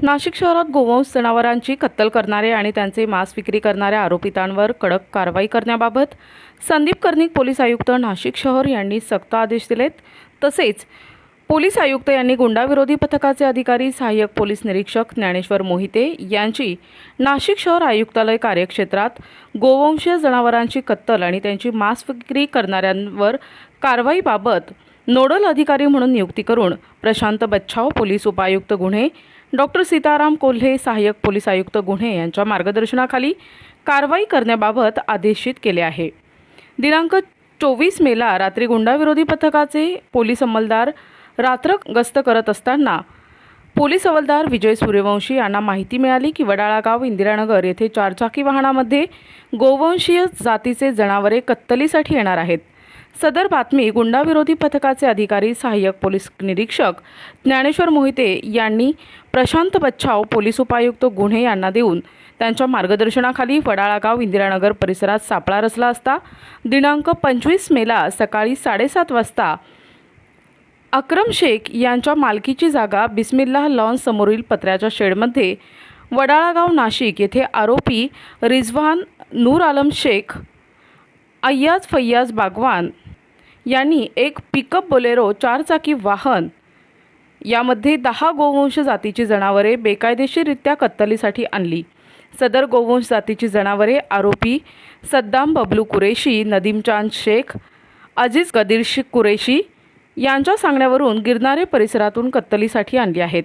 नाशिक शहरात गोवंश जनावरांची कत्तल करणारे आणि त्यांचे मांस विक्री करणाऱ्या आरोपितांवर कडक कारवाई करण्याबाबत संदीप कर्णिक पोलीस आयुक्त नाशिक शहर यांनी सक्त आदेश दिलेत. तसेच पोलीस आयुक्त यांनी गुंडाविरोधी पथकाचे अधिकारी सहाय्यक पोलीस निरीक्षक ज्ञानेश्वर मोहिते यांची नाशिक शहर आयुक्तालय कार्यक्षेत्रात गोवंशीय जनावरांची कत्तल आणि त्यांची मांस विक्री करणाऱ्यांवर कारवाईबाबत नोडल अधिकारी म्हणून नियुक्ती करून प्रशांत बच्छाव पोलीस उपायुक्त गुन्हे डॉक्टर सीताराम कोल्हे सहाय्यक पोलीस आयुक्त गुन्हे यांच्या मार्गदर्शनाखाली कारवाई करण्याबाबत आदेशित केले आहे. दिनांक चोवीस मेला रात्री गुंडाविरोधी पथकाचे पोलीस अंमलदार रात्र गस्त करत असताना पोलीस हवालदार विजय सूर्यवंशी यांना माहिती मिळाली की वडाळागाव इंदिरानगर येथे चारचाकी वाहनामध्ये गोवंशीय जातीचे जनावरे कत्तलीसाठी येणार आहेत. सदर बातमी गुंडाविरोधी पथकाचे अधिकारी सहाय्यक पोलीस निरीक्षक ज्ञानेश्वर मोहिते यांनी प्रशांत बच्छाव पोलीस उपायुक्त गुन्हे यांना देऊन त्यांच्या मार्गदर्शनाखाली वडाळागाव इंदिरानगर परिसरात सापळा रचला असता दिनांक पंचवीस मेला सकाळी साडेसात वाजता अक्रम शेख यांच्या मालकीची जागा बिस्मिल्लाह लॉन समोरील पत्र्याच्या शेडमध्ये वडाळागाव नाशिक येथे आरोपी रिझवान नूर आलम शेख अय्याज फय्याज बागवान यांनी एक पिकअप बोलेरो चारचाकी वाहन यामध्ये दहा गोवंश जातीची जनावरे बेकायदेशीररित्या कत्तलीसाठी आणली. सदर गोवंश जातीची जनावरे आरोपी सद्दाम बबलू कुरेशी नदीम चांद शेख अजीज कदीर शेख कुरेशी यांच्या सांगण्यावरून गिरणारे परिसरातून कत्तलीसाठी आणली आहेत.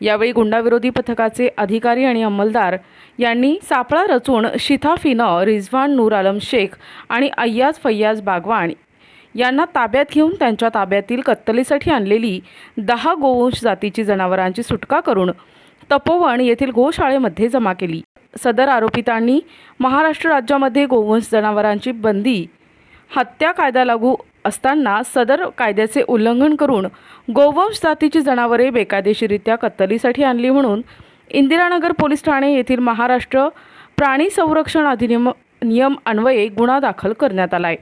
यावेळी गुंडाविरोधी पथकाचे अधिकारी आणि अंमलदार यांनी सापळा रचून शिथाफिनं रिझवान नूर आलम शेख आणि अय्याज फय्याज बागवान यांना ताब्यात घेऊन त्यांच्या ताब्यातील कत्तलीसाठी आणलेली दहा गोवंश जातीची जनावरांची सुटका करून तपोवन येथील गोशाळेमध्ये जमा केली. सदर आरोपितांनी महाराष्ट्र राज्यामध्ये गोवंश जनावरांची बंदी हत्या कायदा लागू असताना सदर कायद्याचे उल्लंघन करून गोवंश जातीची जनावरे बेकायदेशीरित्या कत्तलीसाठी आणली म्हणून इंदिरानगर पोलीस ठाणे येथील महाराष्ट्र प्राणी संरक्षण अधिनियम नियम अन्वये गुन्हा दाखल करण्यात आला आहे